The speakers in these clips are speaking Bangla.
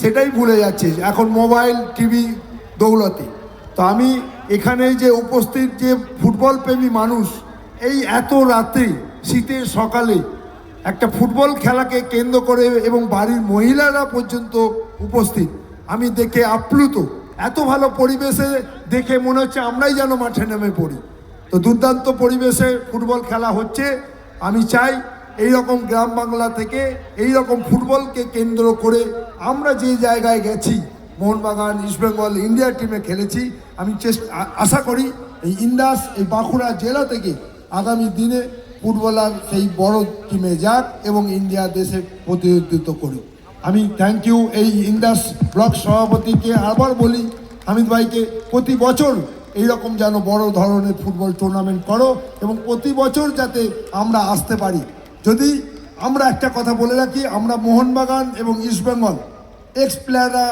সেটাই ভুলে যাচ্ছে এখন মোবাইল, টিভি, দৌলতে। তো আমি এখানে যে উপস্থিত যে ফুটবল প্রেমী মানুষ, এই এত রাতে শীতের সকালে একটা ফুটবল খেলাকে কেন্দ্র করে এবং বাড়ির মহিলারা পর্যন্ত উপস্থিত, আমি দেখে আপ্লুত। এত ভালো পরিবেশে দেখে মনে হচ্ছে আমরাই যেন মাঠে নেমে পড়ি। তো দুর্দান্ত পরিবেশে ফুটবল খেলা হচ্ছে। আমি চাই এই রকম গ্রাম বাংলা থেকে এই রকম ফুটবলকে কেন্দ্র করে আমরা যে জায়গায় গেছি, মোহনবাগান ইস্টবেঙ্গল ইন্ডিয়া টিমে খেলেছি, আমি চেষ্টা আশা করি এই ইন্দাস, এই বাঁকুড়া জেলা থেকে আগামী দিনে ফুটবলার সেই বড় টিমে যাক এবং ইন্ডিয়া দেশে প্রতিনিধিত্ব করুক। আমি থ্যাংক ইউ এই ইন্দাস ব্লক সভাপতিকে আবার বলি, হামিদ ভাইকে, প্রতি বছর এইরকম যেন বড় ধরনের ফুটবল টুর্নামেন্ট করো এবং প্রতি বছর যাতে আমরা আসতে পারি। যদি আমরা একটা কথা বলে রাখি, আমরা মোহনবাগান এবং ইস্টবেঙ্গল এক্স প্লেয়াররা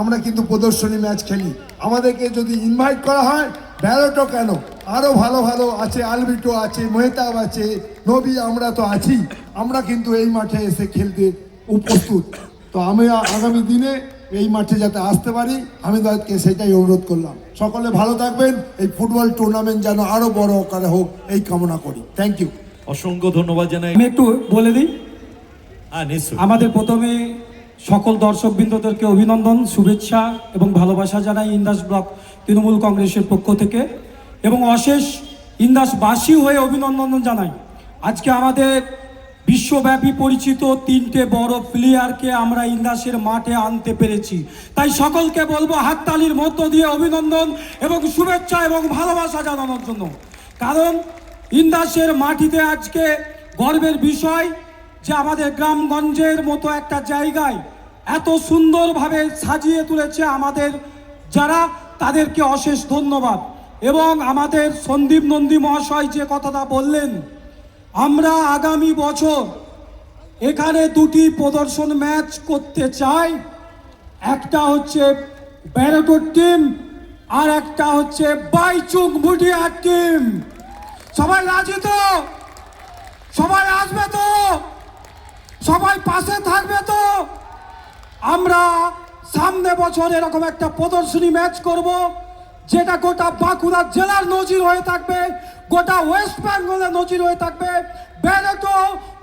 আমরা কিন্তু প্রদর্শনী ম্যাচ খেলি। আমাদেরকে যদি ইনভাইট করা হয় ব্যালটও কেন? আরও ভালো ভালো আছে, আলবিটো আছে, মেহতাব আছে, নবী আমরা তো আছি। আমরা কিন্তু এই মাঠে এসে খেলতে উপস্থিত। তো আমি আগামী দিনে এই মাঠে যাতে আসতে পারি, আমি তাদেরকে সেটাই অনুরোধ করলাম। সকলে ভালো থাকবেন, এই ফুটবল টুর্নামেন্ট যেন আরও বড় আকারে হোক, এই কামনা করি। থ্যাংক ইউ অসংখ্য ধন্যবাদ জানাই। আমি একটু বলে দিই হ্যাঁ নিশ্চয়ই। আমাদের প্রথমে সকল দর্শকবৃন্দদেরকে অভিনন্দন শুভেচ্ছা এবং ভালোবাসা জানাই ইন্দাস ব্লক তৃণমূল কংগ্রেসের পক্ষ থেকে। এবং অশেষ ইন্দাসবাসী হয়ে অভিনন্দন জানাই। আজকে আমাদের বিশ্বব্যাপী পরিচিত তিনটে বড় প্লেয়ারকে আমরা ইন্দাসের মাঠে আনতে পেরেছি। তাই সকলকে বলব হাততালির মধ্য দিয়ে অভিনন্দন এবং শুভেচ্ছা এবং ভালোবাসা জানানোর জন্য। কারণ ইন্দাসের মাটিতে আজকে গর্বের বিষয় যে আমাদের গ্রামগঞ্জের মতো একটা জায়গায় এত সুন্দরভাবে সাজিয়ে তুলেছে আমাদের যারা, তাদেরকে অশেষ ধন্যবাদ। এবং আমাদের সন্দীপ নন্দী মহাশয় যে কথাটা বললেন, আমরা আগামী বছর এখানে দুটি প্রদর্শন ম্যাচ করতে চাই। একটা হচ্ছে ব্যারেটোর টিম আর একটা হচ্ছে বাইচুক ভুটিয়ার টিম। সবাই রাজি তো সবাই আসবে তো। সবাই পাশে থাকবে তো। আমরা সামনে বছর এরকম একটা প্রদর্শনী ম্যাচ করব, যেটা গোটা বাঁকুড়া জেলার নজির হয়ে থাকবে, গোটা ওয়েস্ট বেঙ্গলের নজির হয়ে থাকবে। বেলেটো,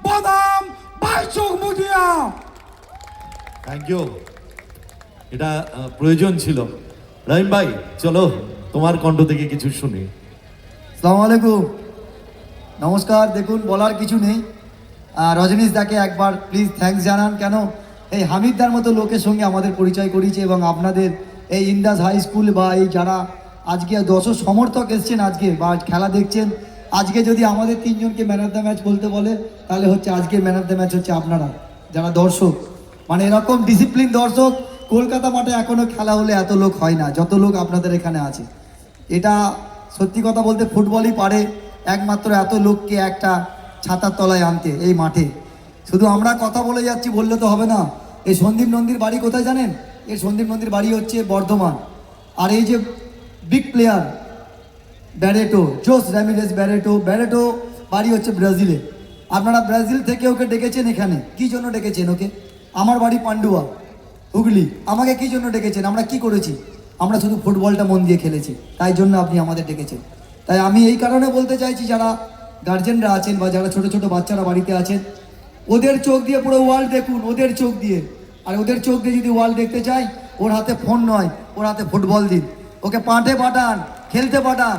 বদাম বাইচুক মুদিয়া। থ্যাংক ইউ এটা প্রয়োজন ছিল। রহিম ভাই, চলো তোমার কণ্ঠ থেকে কিছু শুনি। সালাম আলাইকুম। নমস্কার, দেখুন, বলার কিছু নেই। রজনীশ দাকে একবার প্লিজ থ্যাঙ্কস জানান। কেন? এই হামিদদার মতো লোকের সঙ্গে আমাদের পরিচয় করিয়েছে এবং আপনাদের এই ইন্দাস হাই স্কুল বা এই যারা আজকে দশ সমর্থক এসছেন আজকে বা খেলা দেখছেন, আজকে যদি আমাদের তিনজনকে ম্যান অফ দ্য ম্যাচ বলতে বলে, তাহলে হচ্ছে আজকে ম্যান অফ দ্য ম্যাচ হচ্ছে আপনারা, যারা দর্শক। মানে এরকম ডিসিপ্লিন দর্শক, কলকাতা মাঠে এখনও খেলা হলে এত লোক হয় না, যত লোক আপনাদের এখানে আছে। এটা সত্যি কথা বলতে ফুটবলই পারে একমাত্র এত লোককে একটা ছাতার তলায় আনতে এই মাঠে। শুধু আমরা কথা বলে যাচ্ছি বললে তো হবে না। এই সন্দীপ নন্দীর বাড়ি কোথায় জানেন? এই সন্দীপ নন্দীর বাড়ি হচ্ছে বর্ধমান। আর এই যে বিগ প্লেয়ার ব্যারেটো জোস র্যামিরেস ব্যারেটো ব্যারেটো বাড়ি হচ্ছে ব্রাজিলে আপনারা ব্রাজিল থেকে ওকে ডেকেছেন এখানে। কি জন্য ডেকেছেন ওকে? আমার বাড়ি পান্ডুয়া হুগলি। আমাকে কি জন্য ডেকেছেন? আমরা কি করেছি? আমরা শুধু ফুটবলটা মন দিয়ে খেলেছি, তাই জন্য আপনি আমাদের ডেকেছেন। তাই আমি এই কারণে বলতে চাইছি, যারা গার্জেনরা আছেন বা যারা ছোট ছোট বাচ্চারা বাড়িতে আছেন, ওদের চোখ দিয়ে পুরো ওয়ার্ল্ড দেখুন, ওদের চোখ দিয়ে। আর ওদের চোখ দিয়ে যদি ওয়ার্ল্ড দেখতে চাই, ওর হাতে ফোন নয়, ওর হাতে ফুটবল দিন। ওকে পাঠে পাঠান, খেলতে পাঠান।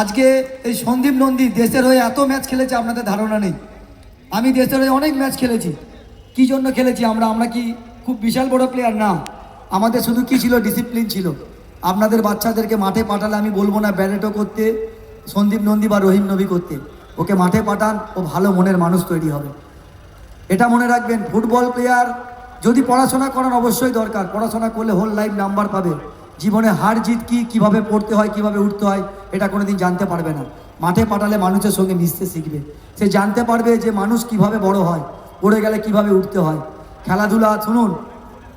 আজকে এই সন্দীপ নন্দী দেশের হয়ে এত ম্যাচ খেলেছে, আপনাদের ধারণা নেই। আমি দেশের হয়ে অনেক ম্যাচ খেলেছি। কি জন্য খেলেছি আমরা? আমরা কি খুব বিশাল বড় প্লেয়ার না। আমাদের শুধু কি ছিল? ডিসিপ্লিন ছিল। আপনাদের বাচ্চাদেরকে মাঠে পাঠালে আমি বলব না ব্যারেটো করতে, সন্দীপ নন্দী বা রহিম নবী করতে। ওকে মাঠে পাঠান, ও ভালো মনের মানুষ তৈরি হবে। এটা মনে রাখবেন ফুটবল প্লেয়ার যদি পড়াশোনা করার অবশ্যই দরকার। পড়াশোনা করলে হোল লাইফ নাম্বার পাবে। জীবনে হার জিত কি, কীভাবে পড়তে হয়, কীভাবে উঠতে হয়, এটা কোনোদিন জানতে পারবে না। মাঠে পাঠালে মানুষের সঙ্গে মিশতে শিখবে। সে জানতে পারবে যে মানুষ কীভাবে বড় হয়, পড়ে গেলে কীভাবে উঠতে হয়। খেলাধুলা, শুনুন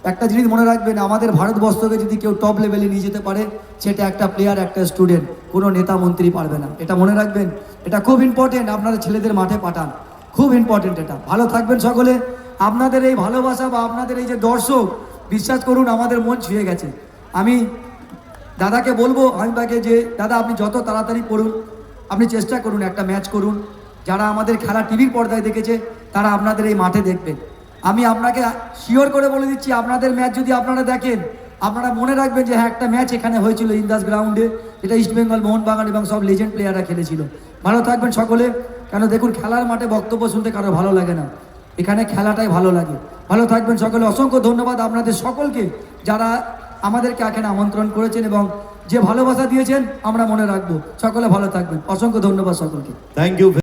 একটা জিনিস মনে রাখবেন, আমাদের ভারতবর্ষকে যদি কেউ টপ লেভেলে নিয়ে যেতে পারে, সেটা একটা প্লেয়ার একটা স্টুডেন্ট কোনো নেতা মন্ত্রী পারবে না। এটা মনে রাখবেন, এটা খুব ইম্পর্টেন্ট আপনারা ছেলেদের মাঠে পাঠান। খুব ইম্পর্টেন্ট এটা। ভালো থাকবেন সকলে। আপনাদের এই ভালোবাসা বা আপনাদের এই যে দর্শক, বিশ্বাস করুন, আমাদের মন ছুঁয়ে গেছে। আমি দাদাকে বলব, আমি তাকে যে, দাদা, আপনি যত তাড়াতাড়ি করুন আপনি চেষ্টা করুন একটা ম্যাচ করুন। যারা আমাদের খেলা টিভির পর্দায় দেখেছে, তারা আপনাদের এই মাঠে দেখবে। আমি আপনাকে শিওর করে বলে দিচ্ছি, আপনাদের ম্যাচ যদি আপনারা দেখেন, আপনারা মনে রাখবেন যে হ্যাঁ একটা ম্যাচ এখানে হয়েছিল ইন্দাস গ্রাউন্ডে যেটা ইস্টবেঙ্গল মোহনবাগান এবং সব লেজেন্ড প্লেয়াররা খেলেছিল। ভালো থাকবেন সকলে। কেন দেখুন, খেলার মাঠে বক্তব্য শুনতে কারও ভালো লাগে না। এখানে খেলাটাই ভালো লাগে। ভালো থাকবেন সকলে। অসংখ্য ধন্যবাদ আপনাদের সকলকে যারা আমাদেরকে এখানে আমন্ত্রণ করেছেন এবং যে ভালোবাসা দিয়েছেন, আমরা মনে রাখব। সকলে ভালো থাকবেন। অসংখ্য ধন্যবাদ সকলকে। Thank you